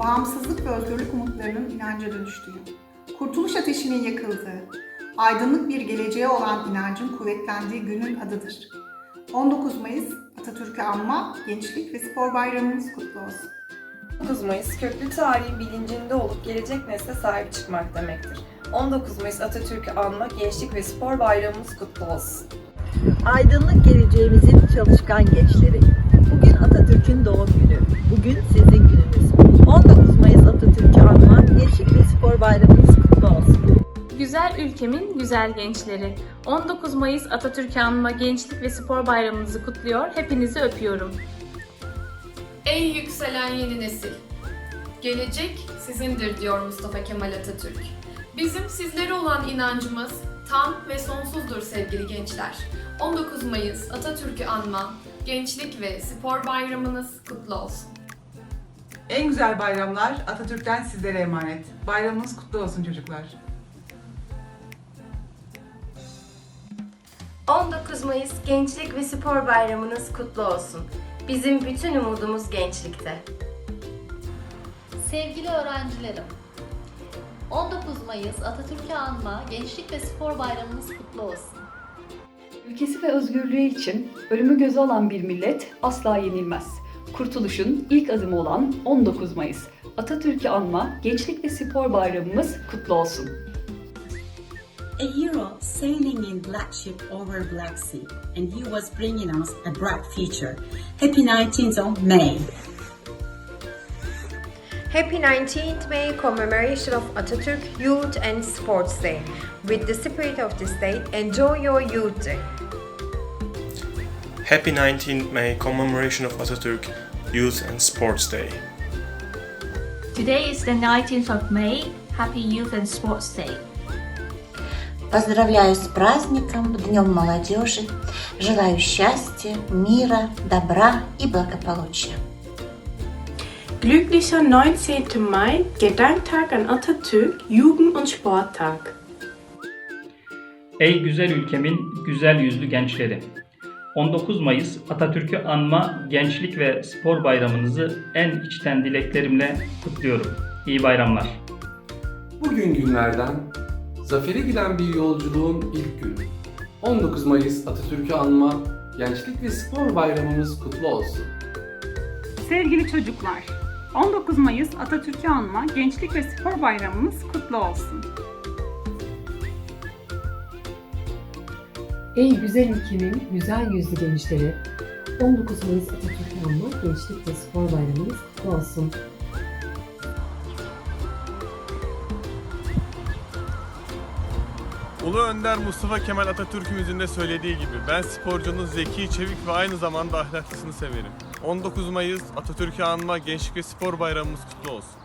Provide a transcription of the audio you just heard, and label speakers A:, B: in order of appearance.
A: bağımsızlık ve özgürlük umutlarının inanca dönüştüğü, kurtuluş ateşinin yakıldığı, aydınlık bir geleceğe olan inancın kuvvetlendiği günün adıdır. 19 Mayıs Atatürk'ü anma, Gençlik ve Spor Bayramımız kutlu olsun.
B: 19 Mayıs köklü tarihin bilincinde olup gelecek nesle sahip çıkmak demektir. 19 Mayıs Atatürk'ü anma, gençlik ve spor bayramımız kutlu olsun.
C: Aydınlık geleceğimizin çalışkan gençleri. Bugün Atatürk'ün doğum günü. Bugün sizin gününüz. 19 Mayıs Atatürk'ü anma, Gençlik ve Spor Bayramınız kutlu olsun.
D: Güzel ülkemin güzel gençleri. 19 Mayıs Atatürk'ü anma Gençlik ve Spor Bayramımızı kutluyor. Hepinizi öpüyorum.
E: Ey yükselen yeni nesil! Gelecek sizindir diyor Mustafa Kemal Atatürk. Bizim sizlere olan inancımız tam ve sonsuzdur sevgili gençler. 19 Mayıs Atatürk'ü anma, gençlik ve spor bayramınız kutlu olsun.
F: En güzel bayramlar Atatürk'ten sizlere emanet. Bayramınız kutlu olsun çocuklar.
G: 19 Mayıs Gençlik ve Spor Bayramınız kutlu olsun. Bizim bütün umudumuz gençlikte.
H: Sevgili öğrencilerim, 19 Mayıs Atatürk'ü anma Gençlik ve Spor Bayramınız kutlu olsun.
I: Ülkesi ve özgürlüğü için ölümü göze alan bir millet asla yenilmez. Kurtuluşun ilk adımı olan 19 Mayıs Atatürk'ü anma Gençlik ve Spor Bayramımız kutlu olsun.
J: a hero sailing in black ship over Black Sea, and he was bringing us a bright future. Happy 19th of May.
G: Happy 19th May commemoration of Atatürk Youth and Sports Day. With the spirit of this day, enjoy your youth day.
K: Happy 19th May commemoration of Atatürk Youth and Sports Day.
D: Today is the 19th of May. Happy Youth and Sports Day.
L: Поздравляю с праздником, Днем молодежи. Желаю счастья, мира, добра и благополучия.
M: Glücklicher 19. Mai, Gedenktag an Atatürk, Jugend- und Sporttag.
N: Ey güzel ülkemin güzel yüzlü gençleri. 19 Mayıs Atatürk'ü anma Gençlik ve Spor Bayramınızı en içten dileklerimle kutluyorum. İyi bayramlar.
O: Bugün günlerden zafere giden bir yolculuğun ilk günü. 19 Mayıs Atatürk'ü anma Gençlik ve Spor Bayramımız kutlu olsun.
P: Sevgili çocuklar, 19 Mayıs Atatürk'ü anma Gençlik ve Spor Bayramımız kutlu olsun.
Q: Ey güzel ülkemin güzel yüzlü gençleri, 19 Mayıs Atatürk'ü anma Gençlik ve Spor Bayramımız kutlu olsun.
R: Ulu Önder Mustafa Kemal Atatürk'ümüzün de söylediği gibi ben sporcunun zeki, çevik ve aynı zamanda ahlaklısını severim. 19 Mayıs Atatürk'ü anma Gençlik ve Spor Bayramımız kutlu olsun.